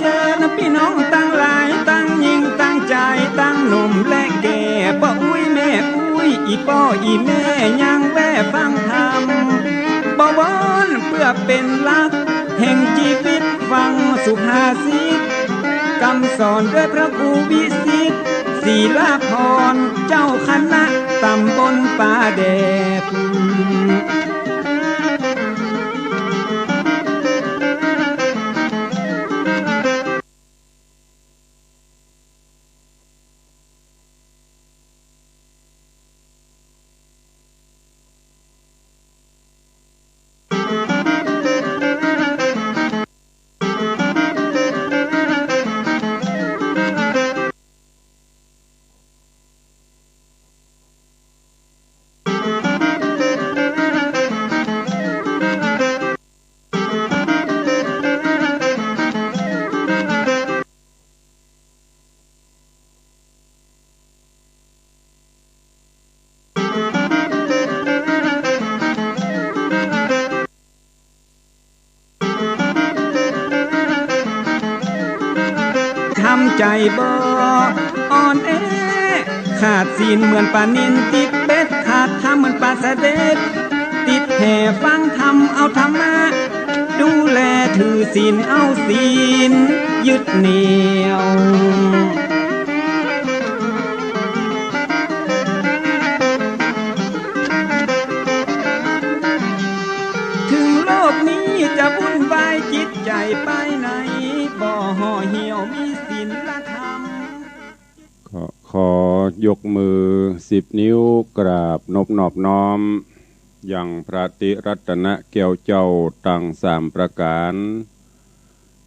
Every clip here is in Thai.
เจอนะพี่น้องตั้งหลายตั้งยิงตั้งใจตั้งหนุ่มและแก่ป้าอุ้ยแม่อุ้ยอีป้ออีแม่ยังแว่ฟังธรรมบวรเพื่อเป็นลักแห่งชีวิตฟังสุภาษิตคำสอนด้วยพระครูวิสิตศีลาพรเจ้าคณะตำบลป่าแดด ใจบ่อ่อนแอขาดสีนเหมือนปลานินติดเป็ดขาดทำเหมือนปลาสะเด็ดติดแห่ฟังทำเอาธรรมะ ดูแลถือศีลเอาศีลยึดเหนียว กนี้จะวุ่นวายจิตใจไปไหน บ่ห่อเหี่ยวมีศีลธรรมขอขอยกมือสิบนิ้วกราบนบนอบน้อม อย่างพระติรัตนะเกี่ยวเจ้าตั้งสามประการ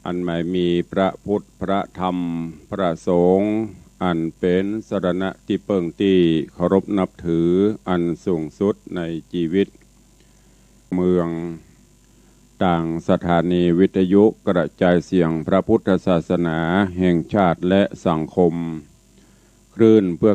อันไม่มีพระพุทธพระธรรม พระสงฆ์อันเป็นสรณะที่เปิงตีเคารพนับถืออันสูงสุดในชีวิต เมือง ต่างสถานีวิทยุกระจายเสียงพระพุทธศาสนาแห่งชาติและสังคม คลื่นเพื่อ